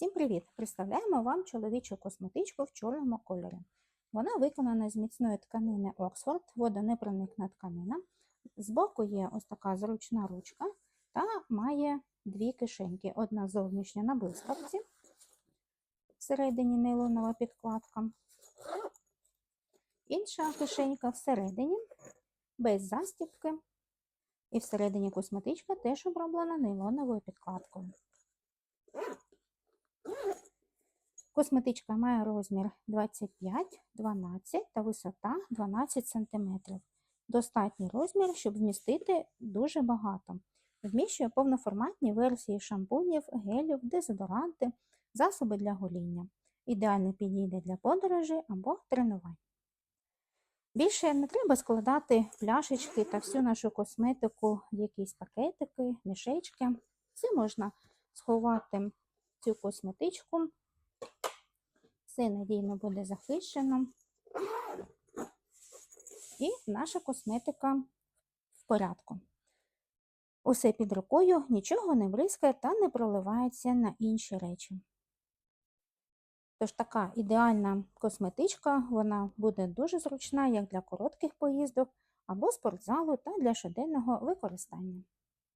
Всім привіт! Представляємо вам чоловічу косметичку в чорному кольорі. Вона виконана з міцної тканини Оксфорд, водонепроникна тканина. Збоку є ось така зручна ручка та має дві кишеньки. Одна зовнішня на блискавці, всередині нейлонова підкладка. Інша кишенька всередині, без застібки. І всередині косметичка теж оброблена нейлоновою підкладкою. Косметичка має розмір 25, 12 та висота 12 см. Достатній розмір, щоб вмістити дуже багато. Вміщує повноформатні версії шампунів, гелів, дезодоранти, засоби для гоління. Ідеально підійде для подорожей або тренувань. Більше не треба складати пляшечки та всю нашу косметику в якісь пакетики, мішечки. Це можна сховати цю косметичку все надійно буде захищено. І наша косметика в порядку. Усе під рукою, нічого не бризкає та не проливається на інші речі. Тож така ідеальна косметичка, вона буде дуже зручна як для коротких поїздок або спортзалу та для щоденного використання.